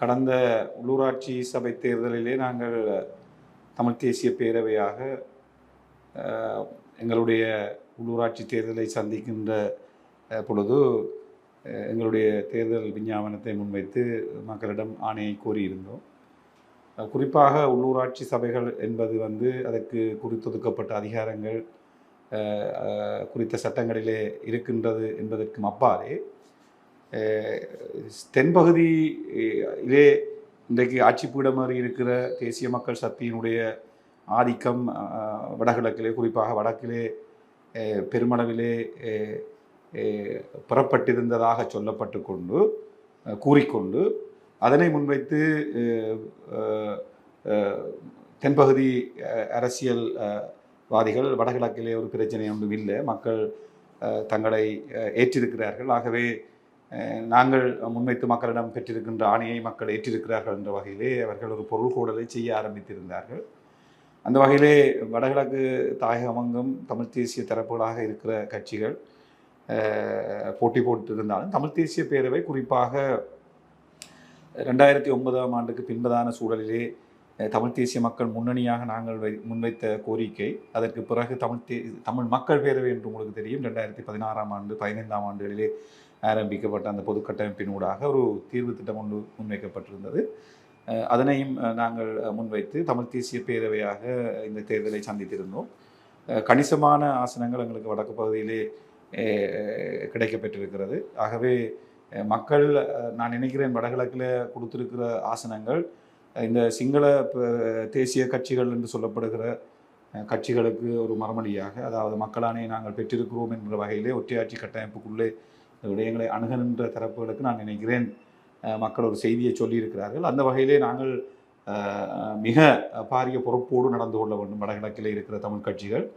கடந்த உள்ளூராட்சி சபை தேர்தலிலே நாங்கள் தமிழ் தேசிய பேரவையாக எங்களுடைய உள்ளூராட்சி தேர்தலை சந்திக்கின்ற பொழுது எங்களுடைய தேர்தல் விஞ்ஞாபனத்தை முன்வைத்து மக்களிடம் ஆணையை கோரியிருந்தோம். குறிப்பாக உள்ளூராட்சி சபைகள் என்பது வந்து அதற்கு குறித்தொதுக்கப்பட்ட அதிகாரங்கள் குறித்த சட்டங்களிலே இருக்கின்றது என்பதற்கும் அப்பாலே தென்பகுதியிலே இன்றைக்கு ஆட்சி பீடமாறி இருக்கிற தேசிய மக்கள் சக்தியினுடைய ஆதிக்கம் வடகிழக்கிலே குறிப்பாக வடக்கிலே பெருமளவிலே புறப்பட்டிருந்ததாக சொல்லப்பட்டு கொண்டு கூறிக்கொண்டு அதனை முன்வைத்து தென்பகுதி அரசியல் வாதிகள் வடகிழக்கிலே ஒரு பிரச்சனை ஒன்றும் இல்லை. மக்கள் தங்களை ஏற்றிருக்கிறார்கள். ஆகவே நாங்கள் முன்வைத்து மக்களிடம் பெற்றிருக்கின்ற ஆணையை மக்கள் ஏற்றிருக்கிறார்கள் என்ற வகையிலே அவர்கள் ஒரு பொருள் கூடலை செய்ய ஆரம்பித்திருந்தார்கள். அந்த வகையிலே வடகிழக்கு தாயகமங்கும் தமிழ் தேசிய தரப்புகளாக இருக்கிற கட்சிகள் போட்டி போட்டிருந்தாலும் தமிழ் தேசிய பேரவை குறிப்பாக ரெண்டாயிரத்தி ஒன்பதாம் ஆண்டுக்கு பின்பதான சூழலிலே தமிழ்த் தமிழ் தேசிய மக்கள் முன்னணியாக நாங்கள் வை முன்வைத்த கோரிக்கை அதற்கு பிறகு தமிழ் தே தமிழ் மக்கள் பேரவை என்று உங்களுக்கு தெரியும் ரெண்டாயிரத்தி பதினாறாம் ஆண்டு பதினைந்தாம் ஆண்டுகளிலே ஆரம்பிக்கப்பட்ட அந்த பொது கட்டமைப்பினூடாக ஒரு தீர்வு திட்டம் ஒன்று முன்வைக்கப்பட்டிருந்தது. அதனையும் நாங்கள் முன்வைத்து தமிழ் தேசிய பேரவையாக இந்த தேர்தலை சந்தித்திருந்தோம். கணிசமான ஆசனங்கள் எங்களுக்கு வடக்கு பகுதியிலே கிடைக்கப்பெற்றிருக்கிறது. ஆகவே மக்கள் நான் நினைக்கிறேன் வடகிழக்கில் கொடுத்திருக்கிற ஆசனங்கள் இந்த சிங்கள தேசிய கட்சிகள் என்று சொல்லப்படுகிற கட்சிகளுக்கு ஒரு மறுமொழியாக அதாவது மக்களானே நாங்கள் பெற்றிருக்கிறோம் என்ற வகையிலே ஒற்றையாட்சி கட்டமைப்புக்குள்ளே இந்த விடயங்களை அணுகுகின்ற தரப்புகளுக்கு நான் நினைக்கிறேன். மக்கள் ஒரு செய்தியை சொல்லியிருக்கிறார்கள். அந்த வகையிலே நாங்கள் மிக பாரிய பொறுப்போடு நடந்து கொள்ள வேண்டும். வடகிழக்கில் இருக்கிற தமிழ் கட்சிகள்.